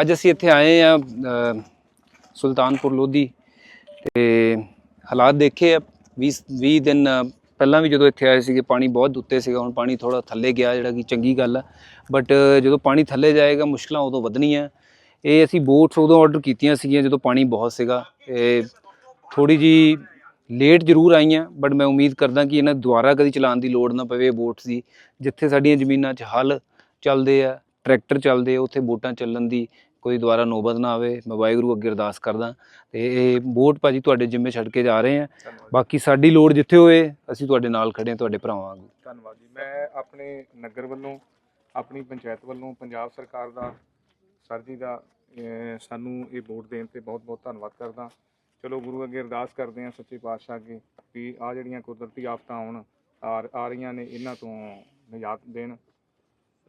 ਅੱਜ ਅਸੀਂ ਇੱਥੇ ਆਏ ਆ ਸੁਲਤਾਨਪੁਰ ਲੋਧੀ ਤੇ ਹਾਲਾਤ ਦੇਖੇ ਆ 20 20 ਦਿਨ ਪਹਿਲਾਂ ਵੀ ਜਦੋਂ ਇੱਥੇ ਆਏ ਸੀਗੇ, ਪਾਣੀ ਬਹੁਤ ਉੱਤੇ ਸੀਗਾ, ਹੁਣ ਪਾਣੀ ਥੋੜਾ ਥੱਲੇ ਗਿਆ, ਜਿਹੜਾ ਕਿ ਚੰਗੀ ਗੱਲ ਆ। ਬਟ ਜਦੋਂ ਪਾਣੀ ਥੱਲੇ ਜਾਏਗਾ, ਮੁਸ਼ਕਲਾਂ ਉਦੋਂ ਵਧਣੀਆਂ। ਇਹ ਅਸੀਂ ਬੋਟਸ ਉਦੋਂ ਆਰਡਰ ਕੀਤੀਆਂ ਸੀਗੀਆਂ, ਜਦੋਂ ਪਾਣੀ ਬਹੁਤ ਸੀਗਾ। ਇਹ ਥੋੜੀ ਜੀ ਲੇਟ ਜ਼ਰੂਰ ਆਈਆਂ ਬਟ ਮੈਂ ਉਮੀਦ ਕਰਦਾ ਕਿ ਇਹਨਾਂ ਦੁਬਾਰਾ ਕਦੀ ਚਲਾਉਣ ਦੀ ਲੋੜ ਨਾ ਪਵੇ ਬੋਟਸ ਦੀ। ਜਿੱਥੇ ਸਾਡੀਆਂ ਜ਼ਮੀਨਾਂ 'ਚ ਹਲ ਚੱਲਦੇ ਆ ਟਰੈਕਟਰ ਚੱਲਦੇ ਆ ਉੱਥੇ ਬੋਟਾਂ ਚੱਲਣ ਦੀ ਕੋਈ ਦੁਆਰਾ ਨੌਬਤ ਨਾ ਆਵੇ ਮੈਂ ਵਾਹਿਗੁਰੂ ਅੱਗੇ ਅਰਦਾਸ ਕਰਦਾ। ਤੇ ਇਹ ਬੋਟ ਭਾਜੀ ਤੁਹਾਡੇ ਜਿੰਮੇ ਛੱਡ ਕੇ ਜਾ ਰਹੇ ਆ। ਬਾਕੀ ਸਾਡੀ ਲੋੜ ਜਿੱਥੇ ਹੋਏ ਅਸੀਂ ਤੁਹਾਡੇ ਨਾਲ ਖੜੇ ਹਾਂ ਤੁਹਾਡੇ ਭਰਾਵਾਂ ਵਾਂਗੂ। ਧੰਨਵਾਦ ਜੀ। ਮੈਂ ਆਪਣੇ ਨਗਰ ਵੱਲੋਂ ਆਪਣੀ ਪੰਚਾਇਤ ਵੱਲੋਂ ਪੰਜਾਬ ਸਰਕਾਰ ਦਾ ਸਰ ਜੀ ਦਾ ਸਾਨੂੰ ਇਹ ਵੋਟ ਦੇਣ ਤੇ ਬਹੁਤ-ਬਹੁਤ ਧੰਨਵਾਦ ਕਰਦਾ। ਚਲੋ ਗੁਰੂ ਅੱਗੇ ਅਰਦਾਸ ਕਰਦੇ ਹਾਂ ਸੱਚੇ ਪਾਤਸ਼ਾਹ ਅੱਗੇ ਵੀ ਆ ਜਿਹੜੀਆਂ ਕੁਦਰਤੀ ਆਫਤਾਂ ਆਉਣ ਆ ਆ ਰਹੀਆਂ ਨੇ ਇਹਨਾਂ ਤੋਂ ਨਿਜਾਤ ਦੇਣ।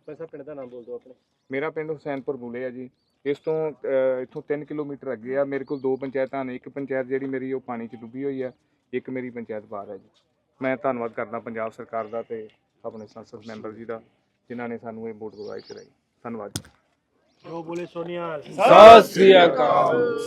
ਪੈਸਾ ਪਿੰਡ ਦਾ ਨਾਮ ਬੋਲ ਦਿਓ ਆਪਣੇ। ਮੇਰਾ ਪਿੰਡ ਹੁਸੈਨਪੁਰ ਬੁਲੇ ਆ ਜੀ। ਇਸ ਤੋਂ ਅਹ, ਇੱਥੋਂ 3 ਕਿਲੋਮੀਟਰ ਅੱਗੇ ਆ। ਮੇਰੇ ਕੋਲ ਦੋ ਪੰਚਾਇਤਾਂ ਨੇ। ਇੱਕ ਪੰਚਾਇਤ ਜਿਹੜੀ ਮੇਰੀ ਉਹ ਪਾਣੀ 'ਚ ਡੁੱਬੀ ਹੋਈ ਆ ਇੱਕ ਮੇਰੀ ਪੰਚਾਇਤ ਬਾਹਰ ਹੈ ਜੀ। ਮੈਂ ਧੰਨਵਾਦ ਕਰਦਾ ਪੰਜਾਬ ਸਰਕਾਰ ਦਾ ਤੇ ਆਪਣੇ ਸੰਸਦ ਮੈਂਬਰ ਜੀ ਦਾ ਜਿਨ੍ਹਾਂ ਨੇ ਸਾਨੂੰ ਇਹ ਵੋਟ ਦਵਾਈ ਕਰਾਈ। ਧੰਨਵਾਦ ਜੀ। ਜੋ ਬੋਲੇ ਸੋਨੀਆ ਸਤਿ ਸ੍ਰੀ ਅਕਾਲ।